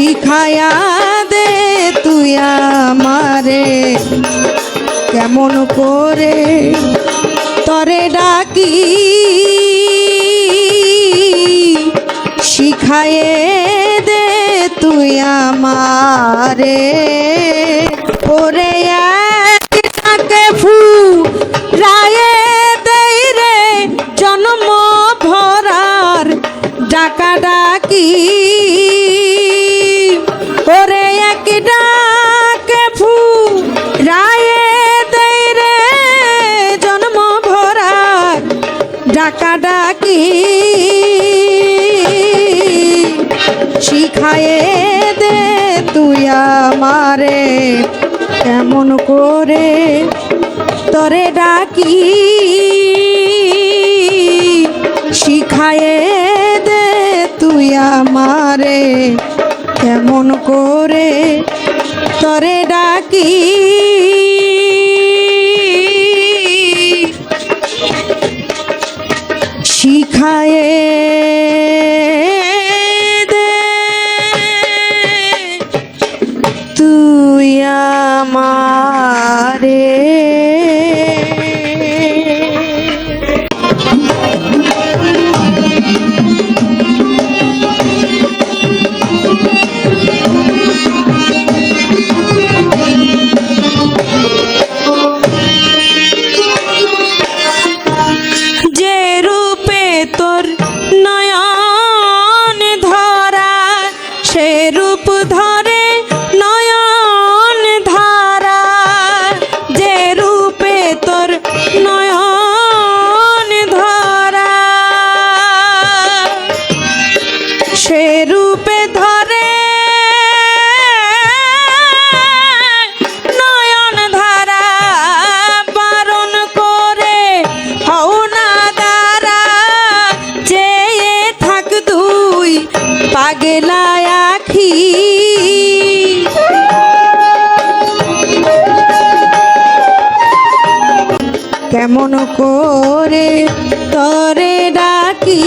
শিখায়া দে তুই আমারে। কেমন করে তরে ডাকি। শিখায়ে দে তুই আমারে। খায়ে দে তুই আমারে। কেমন করে তরে ডাকি? শিখায়ে দে তুই আমারে। কেমন করে তরে ডাকি? কেমন করে তরে ডাকি?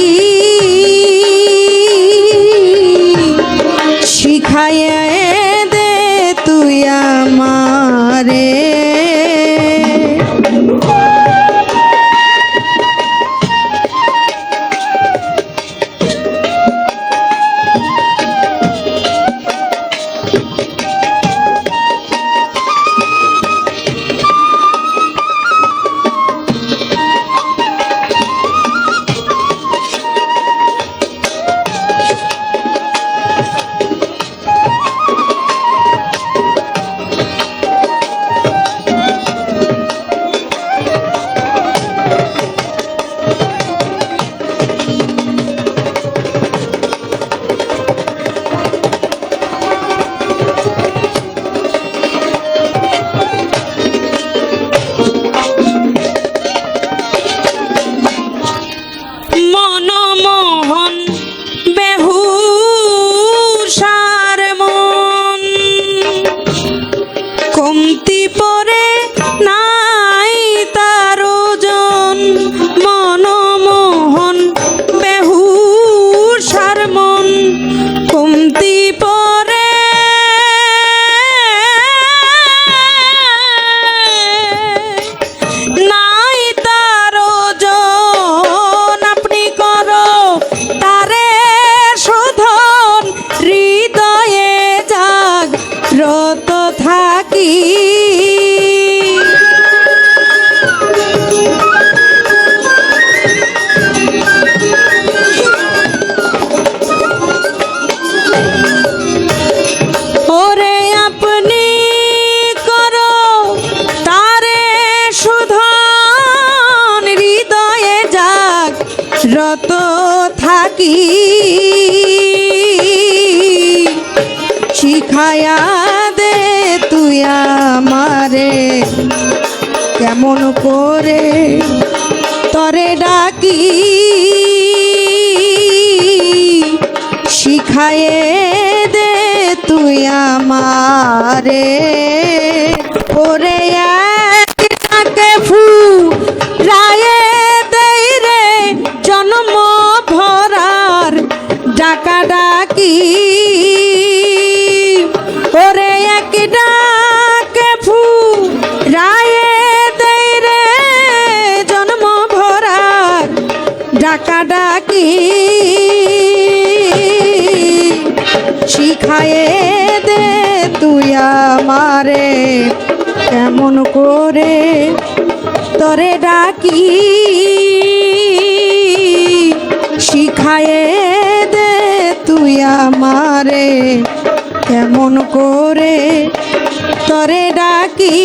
কমতি পরে নাই থাকি শিখায়া দে তুই আমারে। কেমন করে তরে ডাকি। শিখায়ে দে তুই আমারে। ওরে শিখায়ে দে তুই আমারে কেমন করে তরে ডাকি? শিখায়ে দে, তুই আমারে কেমন করে তরে ডাকি?